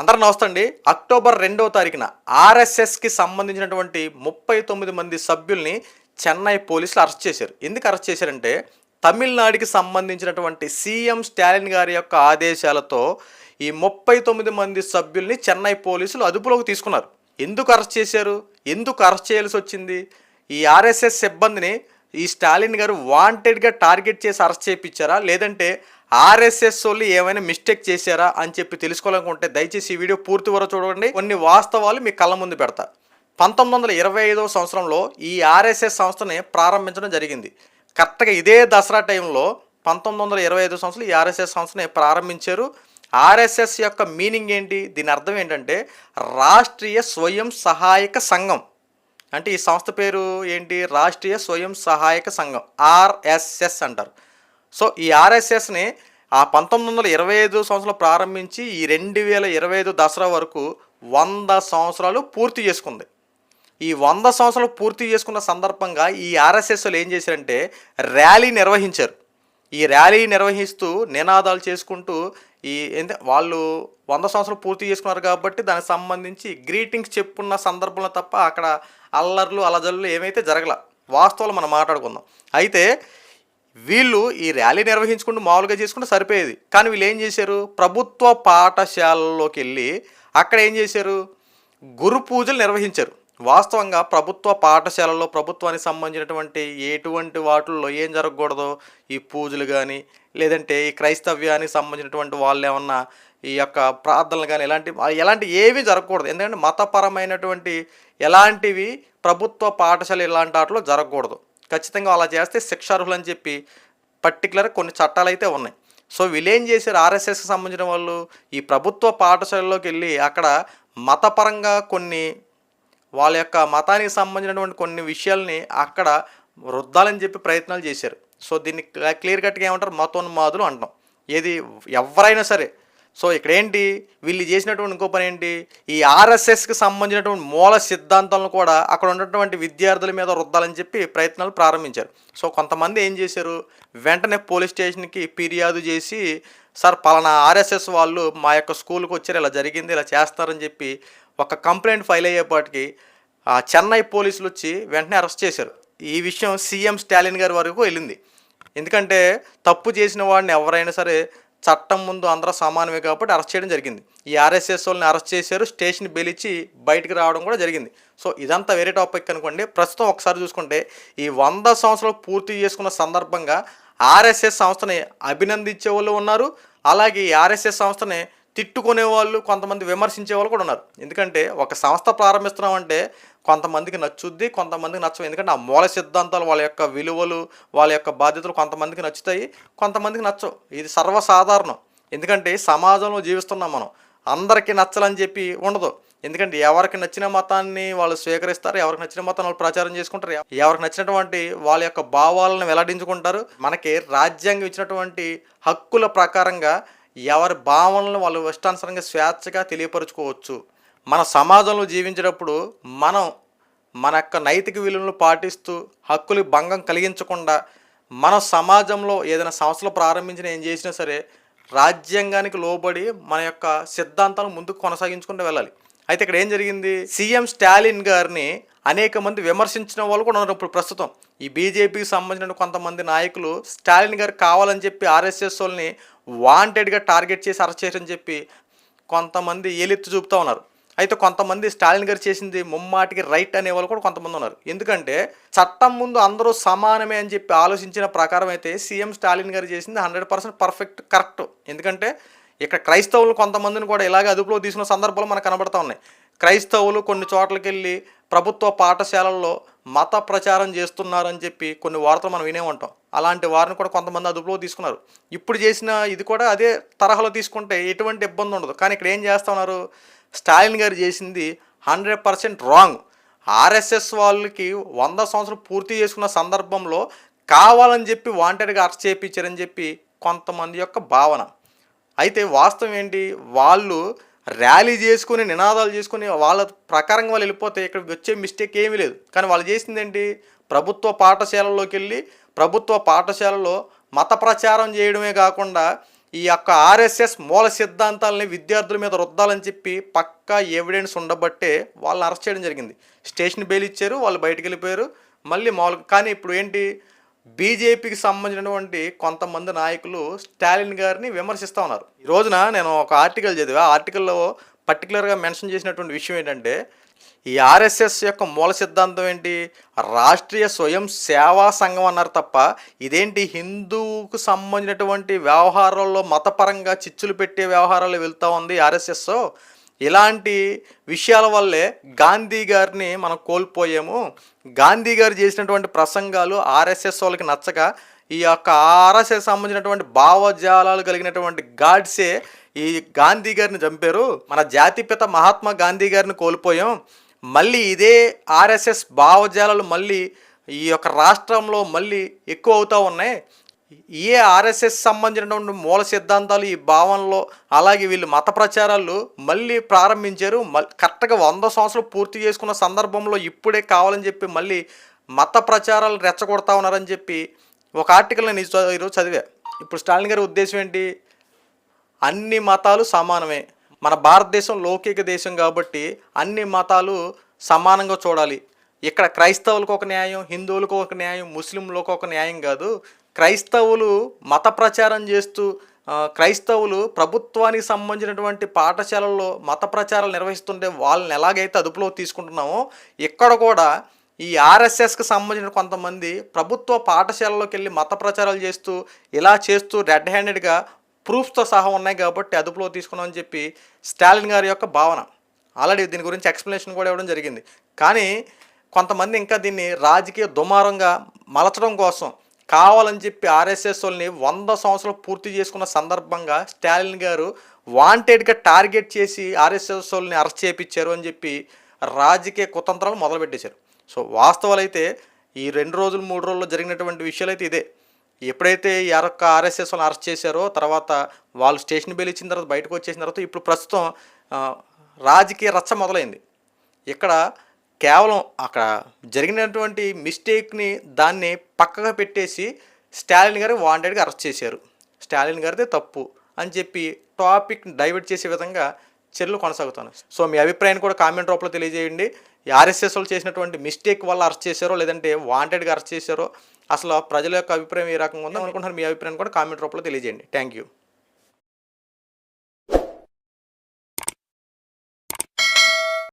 అందరూ నమస్తే అండి అక్టోబర్ రెండవ తారీఖున ఆర్ఎస్ఎస్కి సంబంధించినటువంటి ముప్పై తొమ్మిది మంది సభ్యుల్ని చెన్నై పోలీసులు అరెస్ట్ చేశారు. ఎందుకు అరెస్ట్ చేశారంటే తమిళనాడుకి సంబంధించినటువంటి సీఎం స్టాలిన్ గారి యొక్క ఆదేశాలతో ఈ ముప్పై తొమ్మిది మంది సభ్యుల్ని చెన్నై పోలీసులు అదుపులోకి తీసుకున్నారు. ఎందుకు అరెస్ట్ చేశారు? ఎందుకు అరెస్ట్ చేయాల్సి వచ్చింది? ఈ ఆర్ఎస్ఎస్ సిబ్బందిని ఈ స్టాలిన్ గారు వాంటెడ్గా టార్గెట్ చేసి అరెస్ట్ చేయించారా? లేదంటే ఆర్ఎస్ఎస్ వాళ్ళు ఏమైనా మిస్టేక్ చేశారా అని చెప్పి తెలుసుకోవాలనుకుంటే దయచేసి ఈ వీడియో పూర్తి వరకు చూడండి. కొన్ని వాస్తవాలు మీ కళ్ళ ముందు పెడతా. పంతొమ్మిది వందల ఇరవై ఐదవ సంవత్సరంలో ఈ ఆర్ఎస్ఎస్ సంస్థని ప్రారంభించడం జరిగింది. కరెక్ట్గా ఇదే దసరా టైంలో పంతొమ్మిది వందల ఇరవై ఐదు సంవత్సరం ఈ ఆర్ఎస్ఎస్ సంస్థని ప్రారంభించారు. ఆర్ఎస్ఎస్ యొక్క మీనింగ్ ఏంటి? దీని అర్థం ఏంటంటే రాష్ట్రీయ స్వయం సహాయక సంఘం. అంటే ఈ సంస్థ పేరు ఏంటి? రాష్ట్రీయ స్వయం సహాయక సంఘం. ఆర్ఎస్ఎస్ అంటారు. సో ఈ ఆర్ఎస్ఎస్ని ఆ పంతొమ్మిది వందల ఇరవై ఐదు సంవత్సరంలో ప్రారంభించి ఈ రెండు వేల ఇరవై ఐదు దసరా వరకు వంద సంవత్సరాలు పూర్తి చేసుకుంది. ఈ వంద సంవత్సరాలు పూర్తి చేసుకున్న సందర్భంగా ఈ ఆర్ఎస్ఎస్లు ఏం చేశారంటే ర్యాలీ నిర్వహించారు. ఈ ర్యాలీ నిర్వహిస్తూ నినాదాలు చేసుకుంటూ ఈ వాళ్ళు వంద సంవత్సరాలు పూర్తి చేసుకున్నారు కాబట్టి దానికి సంబంధించి గ్రీటింగ్స్ చెప్పుకున్న సందర్భంలో తప్ప అక్కడ అల్లర్లు అలజల్లు ఏమైతే జరగల వాస్తవాలు మనం మాట్లాడుకుందాం. అయితే వీళ్ళు ఈ ర్యాలీ నిర్వహించుకుంటూ మామూలుగా చేసుకుంటే సరిపోయేది. కానీ వీళ్ళు ఏం చేశారు? ప్రభుత్వ పాఠశాలలోకి వెళ్ళి అక్కడ ఏం చేశారు? గురు పూజలు నిర్వహించారు. వాస్తవంగా ప్రభుత్వ పాఠశాలల్లో ప్రభుత్వానికి సంబంధించినటువంటి ఎటువంటి వాటిల్లో ఏం జరగకూడదో ఈ పూజలు కానీ లేదంటే ఈ క్రైస్తవ్యానికి సంబంధించినటువంటి వాళ్ళు ఏమన్నా ఈ యొక్క ప్రార్థనలు కానీ ఎలాంటి ఎలాంటి ఏవి జరగకూడదు. ఎందుకంటే మతపరమైనటువంటి ఎలాంటివి ప్రభుత్వ పాఠశాల ఇలాంటి వాటిలో జరగకూడదు. ఖచ్చితంగా అలా చేస్తే శిక్షార్హులు అని చెప్పి పర్టికులర్ కొన్ని చట్టాలు అయితే ఉన్నాయి. సో వీళ్ళేం చేశారు? ఆర్ఎస్ఎస్కి సంబంధించిన వాళ్ళు ఈ ప్రభుత్వ పాఠశాలలోకి వెళ్ళి అక్కడ మతపరంగా కొన్ని వాళ్ళ యొక్క మతానికి సంబంధించినటువంటి కొన్ని విషయాల్ని అక్కడ రుద్దాలని చెప్పి ప్రయత్నాలు చేశారు. సో దీన్ని క్లియర్ కట్గా ఏమంటారు? మతోన్మాదులు అంటాం. ఏది ఎవరైనా సరే సో ఇక్కడ ఏంటి వీళ్ళు చేసినటువంటి ఇంకో పని ఏంటి ఈ ఆర్ఎస్ఎస్కి సంబంధించినటువంటి మూల సిద్ధాంతాలను కూడా అక్కడ ఉన్నటువంటి విద్యార్థుల మీద రుద్దాలని చెప్పి ప్రయత్నాలు ప్రారంభించారు. సో కొంతమంది ఏం చేశారు? వెంటనే పోలీస్ స్టేషన్కి ఫిర్యాదు చేసి సార్ పలానా ఆర్ఎస్ఎస్ వాళ్ళు మా యొక్క స్కూల్కి వచ్చారు ఇలా జరిగింది ఇలా చేస్తారని చెప్పి ఒక కంప్లైంట్ ఫైల్ అయ్యేపాటికి ఆ చెన్నై పోలీసులు వచ్చి వెంటనే అరెస్ట్ చేశారు. ఈ విషయం సీఎం స్టాలిన్ గారి వరకు వెళ్ళింది. ఎందుకంటే తప్పు చేసిన వాడిని ఎవరైనా సరే చట్టం ముందు అందరూ సమానమే కాబట్టి అరెస్ట్ చేయడం జరిగింది. ఈ ఆర్ఎస్ఎస్ వాళ్ళని అరెస్ట్ చేశారు స్టేషన్ బెలిచి బయటకు రావడం కూడా జరిగింది. సో ఇదంతా వేరే టాపిక్ అనుకోండి. ప్రస్తుతం ఒకసారి చూసుకుంటే ఈ వంద సంవత్సరాలు పూర్తి చేసుకున్న సందర్భంగా ఆర్ఎస్ఎస్ సంస్థని అభినందించే వాళ్ళు ఉన్నారు. అలాగే ఈ ఆర్ఎస్ఎస్ సంస్థని తిట్టుకునే వాళ్ళు కొంతమంది విమర్శించే వాళ్ళు కూడా ఉన్నారు. ఎందుకంటే ఒక సంస్థ ప్రారంభిస్తున్నామంటే కొంతమందికి నచ్చుద్ది కొంతమందికి నచ్చవు. ఎందుకంటే ఆ మూల సిద్ధాంతాలు వాళ్ళ యొక్క విలువలు వాళ్ళ యొక్క బాధ్యతలు కొంతమందికి నచ్చుతాయి కొంతమందికి నచ్చవు. ఇది సర్వసాధారణం. ఎందుకంటే సమాజంలో జీవిస్తున్నాం మనం. అందరికీ నచ్చాలని చెప్పి ఉండదు. ఎందుకంటే ఎవరికి నచ్చిన మతాన్ని వాళ్ళు స్వీకరిస్తారు ఎవరికి నచ్చిన మతాన్ని వాళ్ళు ప్రచారం చేసుకుంటారు. ఎవరికి నచ్చినటువంటి వాళ్ళ యొక్క భావాలను వెల్లడించుకుంటారు. మనకి రాజ్యాంగం ఇచ్చినటువంటి హక్కుల ప్రకారంగా ఎవరి భావనలను వాళ్ళు ఇష్టానుసారంగా స్వేచ్ఛగా తెలియపరుచుకోవచ్చు. మన సమాజంలో జీవించేటప్పుడు మనం మన యొక్క నైతిక విలువలను పాటిస్తూ హక్కులు భంగం కలిగించకుండా మన సమాజంలో ఏదైనా సంస్థలు ప్రారంభించిన ఏం చేసినా సరే రాజ్యాంగానికి లోబడి మన యొక్క సిద్ధాంతాలను ముందుకు కొనసాగించుకుంటూ వెళ్ళాలి. అయితే ఇక్కడ ఏం జరిగింది? సీఎం స్టాలిన్ గారిని అనేక మంది విమర్శించిన వాళ్ళు కూడా ఉన్నారు ఇప్పుడు ప్రస్తుతం. ఈ బీజేపీకి సంబంధించిన కొంతమంది నాయకులు స్టాలిన్ గారు కావాలని చెప్పి ఆర్ఎస్ఎస్ వాళ్ళని వాంటెడ్గా టార్గెట్ చేసి అరెస్ట్ చేశారని చెప్పి కొంతమంది ఏలెత్తి చూపుతూ ఉన్నారు. అయితే కొంతమంది స్టాలిన్ గారు చేసింది ముమ్మాటికి రైట్ అనే వాళ్ళు కూడా కొంతమంది ఉన్నారు. ఎందుకంటే చట్టం ముందు అందరూ సమానమే అని చెప్పి ఆలోచించిన ప్రకారం అయితే సీఎం స్టాలిన్ గారు చేసింది హండ్రెడ్ పర్సెంట్ పర్ఫెక్ట్ కరెక్ట్ ఎందుకంటే ఇక్కడ క్రైస్తవులు కొంతమందిని కూడా ఇలాగే అదుపులో తీసుకున్న సందర్భాలు మనకు కనబడతా ఉన్నాయి. క్రైస్తవులు కొన్ని చోట్లకి వెళ్ళి ప్రభుత్వ పాఠశాలల్లో మత ప్రచారం చేస్తున్నారని చెప్పి కొన్ని వార్తలు మనం వినే ఉంటాం. అలాంటి వారిని కూడా కొంతమంది అదుపులో తీసుకున్నారు. ఇప్పుడు చేసిన ఇది కూడా అదే తరహాలో తీసుకుంటే ఎటువంటి ఇబ్బంది ఉండదు. కానీ ఇక్కడ ఏం చేస్తా ఉన్నారు స్టాలిన్ గారు చేసింది హండ్రెడ్ పర్సెంట్ రాంగ్. ఆర్ఎస్ఎస్ వాళ్ళకి వంద సంవత్సరం పూర్తి చేసుకున్న సందర్భంలో కావాలని చెప్పి వాంటెడ్గా అరెస్ట్ చేయించారని చెప్పి కొంతమంది యొక్క భావన. అయితే వాస్తవం ఏంటి? వాళ్ళు ర్యాలీ చేసుకుని నినాదాలు చేసుకుని వాళ్ళ ప్రకారంగా వాళ్ళు వెళ్ళిపోతే ఇక్కడికి వచ్చే మిస్టేక్ ఏమీ లేదు. కానీ వాళ్ళు చేసింది ఏంటి? ప్రభుత్వ పాఠశాలలోకి వెళ్ళి ప్రభుత్వ పాఠశాలలో మత ప్రచారం చేయడమే కాకుండా ఈ యొక్క ఆర్ఎస్ఎస్ మూల సిద్ధాంతాలని విద్యార్థుల మీద రుద్దాలని చెప్పి పక్కా ఎవిడెన్స్ ఉండబట్టే వాళ్ళని అరెస్ట్ చేయడం జరిగింది. స్టేషన్ బెయిల్ ఇచ్చారు వాళ్ళు బయటికి వెళ్ళిపోయారు. మళ్ళీ మామూలుగా కానీ ఇప్పుడు ఏంటి? బీజేపీకి సంబంధించినటువంటి కొంతమంది నాయకులు స్టాలిన్ గారిని విమర్శిస్తూ ఉన్నారు. ఈ రోజున నేను ఒక ఆర్టికల్ చదివా. ఆ ఆర్టికల్లో పర్టికులర్గా మెన్షన్ చేసినటువంటి విషయం ఏంటంటే ఈ ఆర్ఎస్ఎస్ యొక్క మూల సిద్ధాంతం ఏంటి? రాష్ట్రీయ స్వయం సేవా సంఘం అన్నారు తప్ప ఇదేంటి హిందూకు సంబంధించినటువంటి వ్యవహారాల్లో మతపరంగా చిచ్చులు పెట్టే వ్యవహారాలు వెళ్తూ ఉంది ఆర్ఎస్ఎస్? ఇలాంటి విషయాల వల్లే గాంధీ గారిని మనం కోల్పోయాము. గాంధీ గారు చేసినటువంటి ప్రసంగాలు ఆర్ఎస్ఎస్ వాళ్ళకి నచ్చక ఈ యొక్క ఆర్ఎస్ఎస్ సంబంధించినటువంటి భావజాలాలు కలిగినటువంటి గాడ్సే ఈ గాంధీ గారిని చంపారు. మన జాతిపిత మహాత్మా గాంధీ గారిని కోల్పోయాం. మళ్ళీ ఇదే ఆర్ఎస్ఎస్ భావజాలాలు మళ్ళీ ఈ యొక్క రాష్ట్రంలో మళ్ళీ ఎక్కువ అవుతూ ఉన్నాయి. ఏ ఆర్ఎస్ఎస్ సంబంధించినటువంటి మూల సిద్ధాంతాలు ఈ భావనలో అలాగే వీళ్ళు మత ప్రచారాలు మళ్ళీ ప్రారంభించారు. మళ్ళీ కరెక్ట్గా వంద సంవత్సరాలు పూర్తి చేసుకున్న సందర్భంలో ఇప్పుడే కావాలని చెప్పి మళ్ళీ మత ప్రచారాలు రెచ్చగొడతా ఉన్నారని చెప్పి ఒక ఆర్టికల్ నేను ఈరోజు చదివా. ఇప్పుడు స్టాలిన్ గారి ఉద్దేశం ఏంటి? అన్ని మతాలు సమానమే. మన భారతదేశం లౌకిక దేశం కాబట్టి అన్ని మతాలు సమానంగా చూడాలి. ఇక్కడ క్రైస్తవులకు ఒక న్యాయం హిందువులకు ఒక న్యాయం ముస్లింలకు ఒక న్యాయం కాదు. క్రైస్తవులు మత ప్రచారం చేస్తూ క్రైస్తవులు ప్రభుత్వానికి సంబంధించినటువంటి పాఠశాలల్లో మత ప్రచారాలు నిర్వహిస్తుంటే వాళ్ళని ఎలాగైతే అదుపులో తీసుకుంటున్నామో ఇక్కడ కూడా ఈ ఆర్ఎస్ఎస్కి సంబంధించిన కొంతమంది ప్రభుత్వ పాఠశాలలోకి వెళ్ళి మత ప్రచారాలు చేస్తూ ఇలా చేస్తూ రెడ్ హ్యాండెడ్గా ప్రూఫ్స్తో సహా ఉన్నాయి కాబట్టి అదుపులో తీసుకున్నామని చెప్పి స్టాలిన్ గారి యొక్క భావన. ఆల్రెడీ దీని గురించి ఎక్స్ప్లెనేషన్ కూడా ఇవ్వడం జరిగింది. కానీ కొంతమంది ఇంకా దీన్ని రాజకీయ దుమారంగా మలచడం కోసం కావాలని చెప్పి ఆర్ఎస్ఎస్ వాళ్ళని వంద సంవత్సరాలు పూర్తి చేసుకున్న సందర్భంగా స్టాలిన్ గారు వాంటెడ్గా టార్గెట్ చేసి ఆర్ఎస్ఎస్ వాళ్ళని అరెస్ట్ చేయించారు అని చెప్పి రాజకీయ కుతంత్రాలు మొదలుపెట్టేశారు. సో వాస్తవాలు అయితే ఈ రెండు రోజులు మూడు రోజుల్లో జరిగినటువంటి విషయాలు అయితే ఇదే. ఎప్పుడైతే ఈ యొక్క ఆర్ఎస్ఎస్ వాళ్ళని అరెస్ట్ చేశారో తర్వాత వాళ్ళు స్టేషన్ బెయిల్ ఇచ్చిన తర్వాత బయటకు వచ్చేసిన తర్వాత ఇప్పుడు ప్రస్తుతం రాజకీయ రచ్చ మొదలైంది. ఇక్కడ కేవలం అక్కడ జరిగినటువంటి మిస్టేక్ని దాన్ని పక్కగా పెట్టేసి స్టాలిన్ గారు వాంటెడ్గా అరెస్ట్ చేశారు. స్టాలిన్ గారిదే తప్పు అని చెప్పి టాపిక్ డైవర్ట్ చేసే విధంగా చర్యలు కొనసాగుతాను సో మీ అభిప్రాయాన్ని కూడా కామెంట్ రూపంలో తెలియజేయండి. ఆర్ఎస్ఎస్ వాళ్ళు చేసినటువంటి మిస్టేక్ వల్ల అరెస్ట్ చేశారో లేదంటే వాంటెడ్గా అరెస్ట్ చేశారో అసలు ప్రజల యొక్క అభిప్రాయం ఏ రకంగా ఉందో అనుకుంటున్నారు మీ అభిప్రాయాన్ని కూడా కామెంట్ రూపంలో తెలియజేయండి. Thank you.